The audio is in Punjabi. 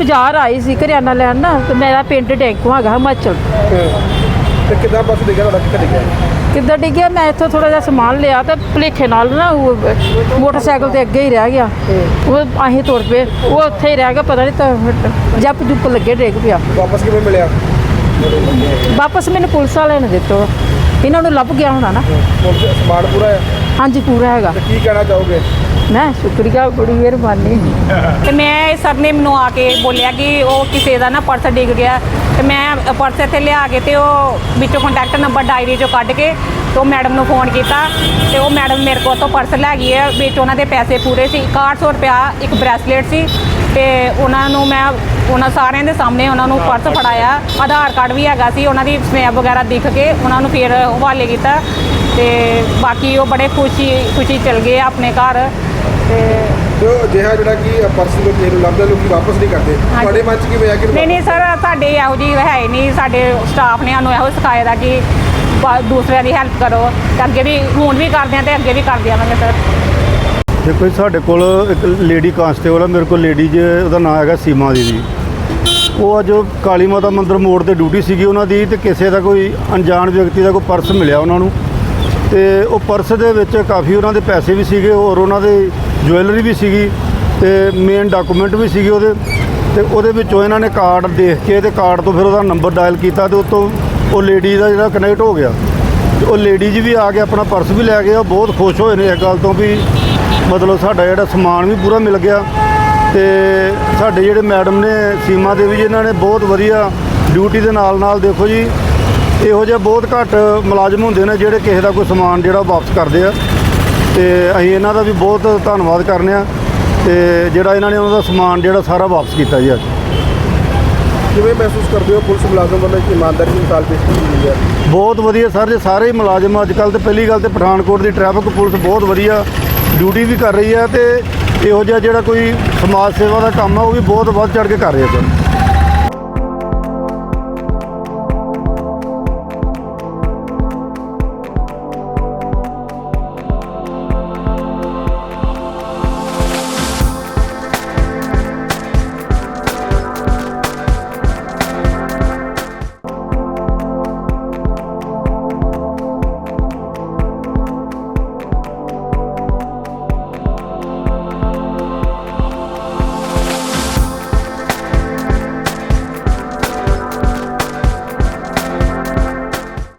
ਬਾਜ਼ਾਰ ਆਈ ਸੀ ਕਰਿਆਨਾ ਲੈਣ ਨਾ ਤੇ ਮੇਰਾ ਪਿੰਡ ਡੈਂਕੂ ਹੈਗਾ ਹਿਮਾਚਲ। ਤੇ ਕਿੱਦਾਂ ਪਰਸ ਡਿੱਗਿਆ ਤੁਹਾਡਾ ਕਿੱਥੇ ਡਿੱਗਿਆ? ਕਿੱਦਾਂ ਡਿੱਗਿਆ? ਮੈਂ ਇੱਥੋਂ ਥੋੜਾ ਜਿਹਾ ਸਮਾਨ ਲਿਆ ਤੇ ਭੁਲੇਖੇ ਨਾਲ ਨਾ ਉਹ ਮੋਟਰਸਾਈਕਲ ਤੇ ਅੱਗੇ ਹੀ ਰਹਿ ਗਿਆ। ਉਹ ਅਸੀਂ ਤੁਰ ਪਏ। ਉਹ ਉੱਥੇ ਹੀ ਰਹਿ ਗਿਆ ਪਤਾ ਨਹੀਂ ਤਾਂ ਜੱਪ ਜੁੱਪ ਲੱਗੇ ਡਿੱਗ ਪਿਆ। ਵਾਪਸ ਕਿਵੇਂ ਮਿਲਿਆ? ਵਾਪਸ ਮੈਨੂੰ ਪੁਲਿਸ ਵਾਲਿਆਂ ਨੇ ਦਿੱਤਾ। ਇਹਨਾਂ ਨੂੰ ਲੱਭ ਗਿਆ ਹੋਣਾ ਨਾ। ਸਮਾਨ ਪੂਰਾ ਹੈ? ਹਾਂਜੀ ਪੂਰਾ ਹੈਗਾ। ਤੇ ਕੀ ਕਹਿਣਾ ਚਾਹੋਗੇ? ਮੈਂ ਸ਼ੁਕਰੀਆ ਬੜੀ ਮਿਹਰਬਾਨੀ। ਤੇ ਮੈਂ ਸਰ ਨੇ ਮੈਨੂੰ ਆ ਕੇ ਬੋਲਿਆ ਕਿ ਉਹ ਕਿਸੇ ਦਾ ਨਾ ਪਰਸ ਡਿੱਗ ਗਿਆ। ਤੇ ਮੈਂ ਪਰਸ ਇੱਥੇ ਲਿਆ ਕੇ ਤੇ ਉਹ ਵਿੱਚੋਂ ਕੰਟੈਕਟ ਨੰਬਰ ਡਾਇਰੀ ਚੋਂ ਕੱਢ ਕੇ ਤੇ ਉਹ ਮੈਡਮ ਨੂੰ ਫੋਨ ਕੀਤਾ। ਤੇ ਉਹ ਮੈਡਮ ਮੇਰੇ ਕੋਲ ਤੋਂ ਪਰਸ ਲੈ ਗਈ ਹੈ। ਵਿੱਚ ਉਹਨਾਂ ਦੇ ਪੈਸੇ ਪੂਰੇ ਸੀ। 6100 ਰੁਪਇਆ ਇੱਕ ਬ੍ਰੈਸਲੇਟ ਸੀ। ਤੇ ਉਹਨਾਂ ਨੂੰ ਮੈਂ ਉਹਨਾਂ ਸਾਰਿਆਂ ਦੇ ਸਾਹਮਣੇ ਉਹਨਾਂ ਨੂੰ ਪਰਸ ਫੜਾਇਆ। ਆਧਾਰ ਕਾਰਡ ਵੀ ਹੈਗਾ ਸੀ। ਉਹਨਾਂ ਦੀ ਸਮੈਪ ਵਗੈਰਾ ਦਿਖ ਕੇ ਉਹਨਾਂ ਨੂੰ ਫਿਰ ਹਵਾਲੇ ਕੀਤਾ। ਤੇ ਬਾਕੀ ਉਹ ਬੜੇ ਖੁਸ਼ੀ ਖੁਸ਼ੀ ਚਲ ਗਏ ਆਪਣੇ ਘਰ। ਤੇ ਉਹ ਅਜਿਹਾ ਜਿਹੜਾ ਕਿ ਪਰਸ ਨੂੰ ਕਿਸੇ ਨੂੰ ਲੱਭਦਾ ਲੋਕੀ ਵਾਪਸ ਨਹੀਂ ਕਰਦੇ। ਤੁਹਾਡੇ ਮਨ 'ਚ ਕੀ ਹੋਇਆ ਕਿ ਨਹੀਂ ਨਹੀਂ ਸਰ ਸਾਡੇ ਇਹੋ ਜੀ ਹੈ ਹੀ ਨਹੀਂ। ਸਾਡੇ ਸਟਾਫ ਨੇ ਸਾਨੂੰ ਇਹੋ ਸਿਖਾਇਆ ਦਾ ਕਿ ਦੂਸਰਿਆਂ ਦੀ ਹੈਲਪ ਕਰੋ। ਤੇ ਅੱਗੇ ਵੀ ਹੁਣ ਵੀ ਕਰਦੇ ਆ ਤੇ ਅੱਗੇ ਵੀ ਕਰਦੇ ਆਵਾਂਗੇ ਸਰ। ਦੇਖੋ ਜੀ ਸਾਡੇ ਕੋਲ ਇੱਕ ਲੇਡੀ ਕਾਂਸਟੇਬਲ ਆ ਮੇਰੇ ਕੋਲ ਲੇਡੀ ਜੇ ਉਹਦਾ ਨਾਮ ਹੈਗਾ ਸੀਮਾ ਦੀਦੀ। ਉਹ ਅੱਜ ਕਾਲੀ ਮਾਤਾ ਮੰਦਿਰ ਮੋੜ ਤੇ ਡਿਊਟੀ ਸੀਗੀ ਉਹਨਾਂ ਦੀ ਤੇ ਕਿਸੇ ਦਾ ਕੋਈ ਅਣਜਾਣ ਵਿਅਕਤੀ ਦਾ ਕੋਈ ਪਰਸ ਮਿਲਿਆ ਉਹਨਾਂ ਨੂੰ। ਤੇ ਉਹ ਪਰਸ ਦੇ ਵਿੱਚ ਕਾਫੀ ਉਹਨਾਂ ਦੇ ਪੈਸੇ ਵੀ ਸੀਗੇ ਔਰ ਉਹਨਾਂ ਦੇ ਜੁਐਲਰੀ ਵੀ ਸੀਗੀ ਤੇ ਮੇਨ ਡਾਕੂਮੈਂਟ ਵੀ ਸੀਗੇ ਉਹਦੇ ਤੇ ਉਹਦੇ ਵਿੱਚੋਂ ਇਹਨਾਂ ਨੇ ਕਾਰਡ ਦੇਖ ਕੇ ਤੇ ਕਾਰਡ ਤੋਂ ਫਿਰ ਉਹਦਾ ਨੰਬਰ ਡਾਇਲ ਕੀਤਾ ਤੇ ਉਤੋਂ ਉਹ ਲੇਡੀ ਦਾ ਜਿਹੜਾ ਕਨੈਕਟ ਹੋ ਗਿਆ ਤੇ ਉਹ ਲੇਡੀਜ਼ ਵੀ ਆ ਕੇ ਆਪਣਾ ਪਰਸ ਵੀ ਲੈ ਗਿਆ ਉਹ ਬਹੁਤ ਖੁਸ਼ ਹੋਏ ਨੇ ਇਸ ਗੱਲ ਤੋਂ ਵੀ ਮਤਲਬ ਸਾਡਾ ਜਿਹੜਾ ਸਮਾਨ ਵੀ ਪੂਰਾ ਮਿਲ ਗਿਆ ਤੇ ਸਾਡੇ ਜਿਹੜੇ ਮੈਡਮ ਨੇ, ਸੀਮਾ ਦੇਵੀ ਜੀ ਇਹਨਾਂ ਨੇ ਬਹੁਤ ਵਧੀਆ ਡਿਊਟੀ ਦੇ ਨਾਲ ਨਾਲ ਦੇਖੋ ਜੀ ਇਹੋ ਜਿਹੇ ਬਹੁਤ ਘੱਟ ਮੁਲਾਜ਼ਮ ਹੁੰਦੇ ਨੇ ਜਿਹੜੇ ਕਿਸੇ ਦਾ ਕੋਈ ਸਮਾਨ ਜਿਹੜਾ ਵਾਪਸ ਕਰਦੇ ਆ। ਤੇ ਅਸੀਂ ਇਹਨਾਂ ਦਾ ਵੀ ਬਹੁਤ ਧੰਨਵਾਦ ਕਰਨੇ ਆ ਤੇ ਜਿਹੜਾ ਇਹਨਾਂ ਨੇ ਉਹਨਾਂ ਦਾ ਸਮਾਨ ਜਿਹੜਾ ਸਾਰਾ ਵਾਪਸ ਕੀਤਾ ਜੀ ਅੱਜ। ਕਿਵੇਂ ਮਹਿਸੂਸ ਕਰਦੇ ਹੋ ਪੁਲਿਸ ਮੁਲਾਜ਼ਮ ਵੱਲੋਂ ਇੱਕ ਇਮਾਨਦਾਰੀ ਦੀ ਮਿਸਾਲ ਪੇਸ਼ ਕੀਤੀ ਗਈ ਹੈ? ਬਹੁਤ ਵਧੀਆ ਸਰ ਜੀ ਸਾਰੇ ਹੀ ਮੁਲਾਜ਼ਮ ਅੱਜ ਕੱਲ ਤੇ ਪਹਿਲੀ ਗੱਲ ਤੇ ਪਠਾਨਕੋਟ ਦੀ ਟ੍ਰੈਫਿਕ ਪੁਲਿਸ ਬਹੁਤ ਵਧੀਆ ਡਿਊਟੀ ਵੀ ਕਰ ਰਹੀ ਹੈ ਤੇ ਇਹੋ ਜਿਹਾ ਜਿਹੜਾ ਕੋਈ ਸਮਾਜ ਸੇਵਾ ਦਾ ਕੰਮ ਆ ਉਹ ਵੀ ਬਹੁਤ ਵੱਧ ਚੜ ਕੇ ਕਰ ਰਹੀ ਹੈ ਸਰ।